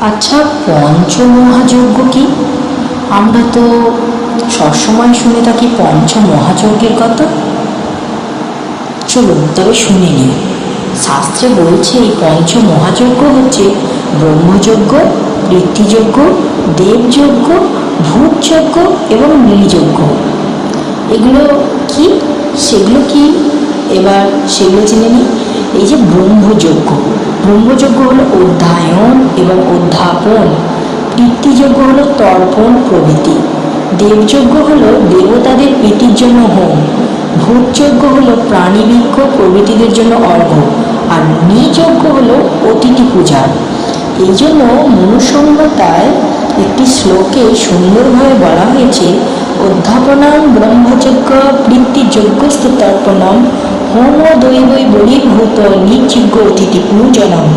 আচ্ছা পঞ্চমহাযজ্ঞ কি? আমরা তো সবসময় শুনে থাকি পঞ্চমহাযজ্ঞের কথা। চলুন তবে শুনে নিই। শাস্ত্রে বলছে, এই পঞ্চমহাযজ্ঞ হচ্ছে ব্রহ্মযজ্ঞ, ঋত্বিযজ্ঞ, দেবযজ্ঞ, ভূতযজ্ঞ এবং নীলযজ্ঞ এগুলো কি? সেগুলো কি? এবার সেগুলো জেনে নিই। এই যে ব্রহ্মযজ্ঞ ব্রহ্মযজ্ঞ হলো অধ্যায়ন এবং অধ্যাপন। পিতৃযজ্ঞ হলো তর্পণ প্রভৃতি। দেবযজ্ঞ হলো দেবতাদের প্রীতির জন্য হোম। ভূতযজ্ঞ হলো প্রাণীবৃক্ষ প্রভৃতিদের জন্য অর্ঘ্য। আর নিযজ্ঞ হলো অতিথি পূজা। এই জন্য মনুসংহিতায় একটি শ্লোকে সুন্দরভাবে বলা হয়েছে, অধ্যাপনাম ব্রহ্মযজ্ঞ বৃত্তিযজ্ঞস্তর্পণম হোম দৈবৈ বলীভূত নিযজ্ঞ অতিথি পূজনম।